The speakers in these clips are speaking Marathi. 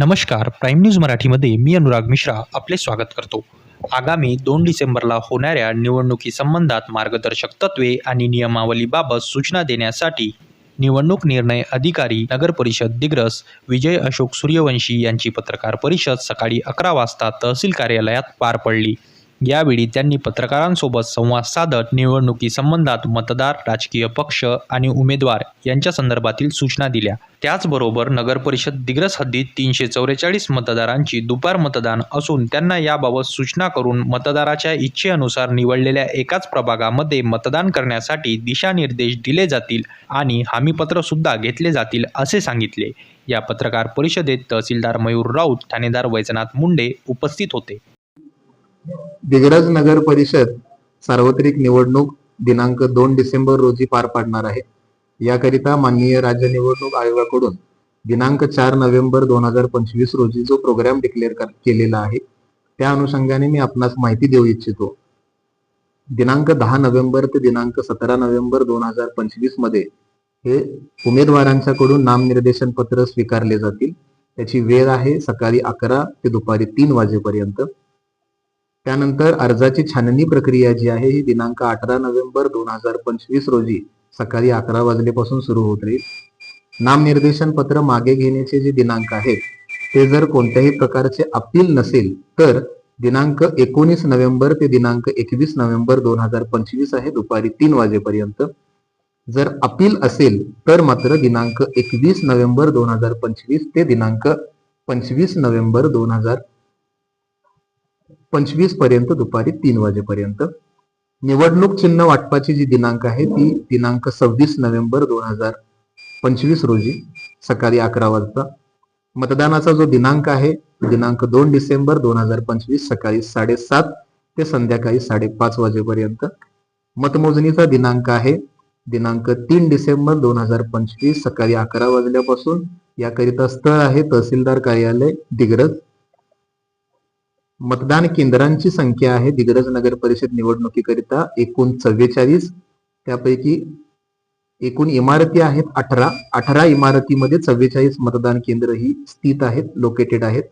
नमस्कार. प्राईम न्यूज मराठीमध्ये मी अनुराग मिश्रा आपले स्वागत करतो. आगामी दोन डिसेंबरला होणाऱ्या निवडणुकीसंबंधात मार्गदर्शक तत्त्वे आणि नियमावलीबाबत सूचना देण्यासाठी निवडणूक निर्णय अधिकारी नगरपरिषद दिग्रस विजय अशोक सूर्यवंशी यांची पत्रकार परिषद सकाळी अकरा वाजता तहसील कार्यालयात पार पडली. यावेळी त्यांनी पत्रकारांसोबत संवाद साधत निवडणुकीसंबंधात मतदार राजकीय पक्ष आणि उमेदवार यांच्या संदर्भातील सूचना दिल्या. त्याचबरोबर नगरपरिषद दिग्रस हद्दीत तीनशे चौवेचाळीस मतदारांची दुपार मतदान असून त्यांना याबाबत सूचना करून मतदाराच्या इच्छेनुसार निवडलेल्या एकाच प्रभागामध्ये मतदान करण्यासाठी दिशानिर्देश दिले जातील आणि हमीपत्र सुद्धा घेतले जातील असे सांगितले. या पत्रकार परिषदेत तहसीलदार मयूर राऊत ठाणेदार वैजनाथ मुंडे उपस्थित होते. दिग्रज नगर परिषद सार्वत्रिक निवडणूक दिनांक दोन डिसेंबर रोजी पार पाडणार आहे. याकरिता माननीय राज्य निवडणूक आयोगाकडून दिनांक चार नोव्हेंबर दोन हजार पंचवीस रोजी जो प्रोग्राम डिक्लेअर केलेला आहे त्या अनुषंगाने मी आपणास माहिती देऊ इच्छितो. दिनांक दहा नोव्हेंबर ते दिनांक सतरा नोव्हेंबर दोन हजार पंचवीसमध्ये हे उमेदवारांच्याकडून नामनिर्देशन पत्र स्वीकारले जातील. त्याची वेळ आहे सकाळी अकरा ते दुपारी तीन वाजेपर्यंत. त्यानंतर अर्जाची छाननी प्रक्रिया जी आहे ही दिनांक अठरा नोव्हेंबर दोन हजार पंचवीस रोजी सकाळी अकरा वाजलेपासून सुरू होत राहील. नामनिर्देशन पत्र मागे घेण्याचे जे दिनांक आहेत ते जर कोणत्याही प्रकारचे अपील नसेल तर दिनांक एकोणीस नोव्हेंबर ते दिनांक एकवीस नोव्हेंबर दोन हजार पंचवीस आहे दुपारी तीन वाजेपर्यंत. जर अपील असेल तर मात्र दिनांक एकवीस नोव्हेंबर दोन हजार पंचवीस ते दिनांक पंचवीस नोव्हेंबर दोन हजार पंचवीसपर्यंत दुपारी तीन वाजेपर्यंत. निवडणूक चिन्ह वाटपाची जी दिनांक आहे ती दिनांक सव्वीस नोव्हेंबर दोन हजार पंचवीस रोजी सकाळी अकरा वाजता. मतदानाचा जो दिनांक आहे दिनांक दोन डिसेंबर दोन हजार पंचवीस सकाळी साडेसात ते संध्याकाळी साडेपाच वाजेपर्यंत. मतमोजणीचा दिनांक आहे दिनांक तीन डिसेंबर दोन हजार पंचवीस सकाळी अकरा वाजल्यापासून. याकरिता स्थळ आहे तहसीलदार कार्यालय दिग्रज मतदान केंद्रांची संख्या आहे. दिग्रज नगर परिषद निवडणुकीकरिता एकूण चव्वेचाळीस त्यापैकी एकूण इमारती आहेत अठरा. अठरा इमारतीमध्ये चव्वेचाळीस मतदान केंद्र ही स्थित आहेत लोकेटेड आहेत.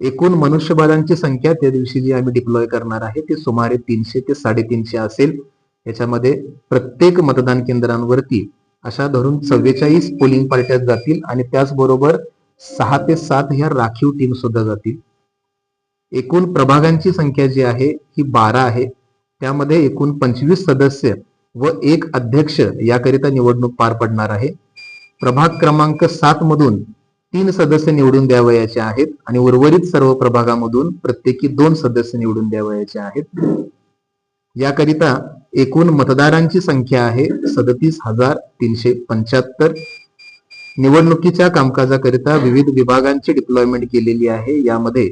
एकूण मनुष्यबळांची संख्या त्या दिवशी जी आम्ही डिप्लॉय करणार आहे ते सुमारे तीनशे ते साडेतीनशे असेल. याच्यामध्ये प्रत्येक मतदान केंद्रांवरती अशा धरून चव्वेचाळीस पोलिंग पार्ट्या जातील आणि त्याचबरोबर सहा ते सात ह्या राखीव टीम सुद्धा जातील. एकूण प्रभागांची संख्या जी आहे ही बारा आहे. त्यामध्ये एकूण पंचवीस सदस्य व एक अध्यक्ष याकरिता निवडणूक पार पडणार आहे. प्रभाग क्रमांक सात मधून तीन सदस्य निवडून द्यावयाचे आहेत आणि उर्वरित सर्व प्रभागामधून प्रत्येकी दोन सदस्य निवडून द्यावयाचे आहेत. याकरिता एकूण मतदारांची संख्या आहे सदतीस हजार तीनशे पंच्याहत्तर. निवडणुकीच्या कामकाजाकरिता विविध विभागांची डिप्लॉयमेंट केलेली आहे. यामध्ये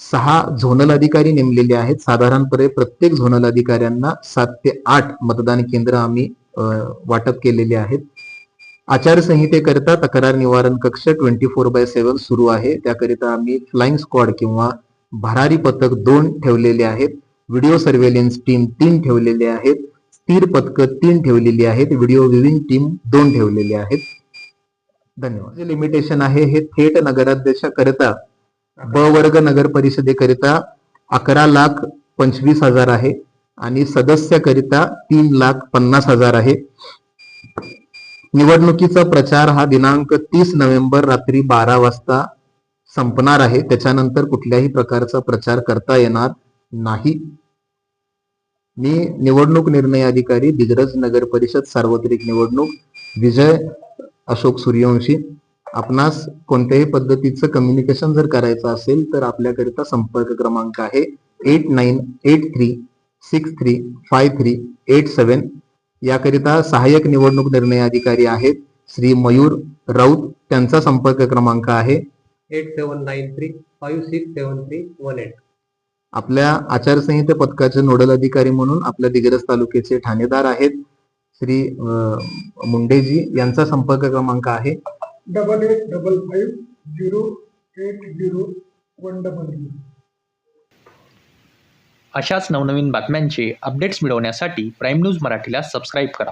सहा झोनल अधिकारी नेमलेले आहेत. साधारणपणे प्रत्येक झोनल अधिकाऱ्यांना सात ते आठ मतदान केंद्र आम्ही वाटप केलेले आहेत. आचारसंहितेकरिता तक्रार निवारण कक्ष ट्वेंटी फोर बाय सेव्हन सुरू आहे. त्याकरिता आम्ही फ्लाइंग स्क्वॉड किंवा भरारी पथक दोन ठेवलेले आहेत. व्हिडिओ सर्व्हेलन्स टीम तीन ठेवलेले आहेत. स्थिर पथक तीन ठेवलेली आहेत. व्हिडिओ विविंग टीम दोन ठेवलेले आहेत. धन्यवाद. जे लिमिटेशन आहे हे थेट नगराध्यक्षाकरिता ब वर्ग नगर परिषदेकरिता अकरा लाख पंचवीस हजार आहे आणि सदस्याकरिता तीन लाख पन्नास हजार आहे. निवडणुकीचा प्रचार हा दिनांक तीस नोव्हेंबर रात्री बारा वाजता संपणार आहे. त्याच्यानंतर कुठल्याही प्रकारचा प्रचार करता येणार नाही. मी निवडणूक निर्णय अधिकारी दिग्रज नगर परिषद सार्वत्रिक निवडणूक विजय अशोक सूर्यवंशी आपणास कोणत्याही पद्धतीचं कम्युनिकेशन जर करायचं असेल तर आपल्याकरिता संपर्क क्रमांक आहे eight nine eight three six three five three eight seven. याकरिता सहाय्यक निवडणूक निर्णय अधिकारी आहेत श्री मयूर राऊत. त्यांचा संपर्क क्रमांक आहे eight seven nine three five six seven three one eight. आपल्या आचारसंहिता पथकाचे नोडल अधिकारी म्हणून आपल्या दिग्रज तालुक्याचे ठाणेदार आहेत श्री मुंडेजी. यांचा संपर्क क्रमांक आहे double eight double five zero eight zero one double zero अशाच नवनवीन बातम्यांचे अपडेट्स मिळवण्यासाठी प्राईम न्यूज मराठीला सबस्क्राईब करा.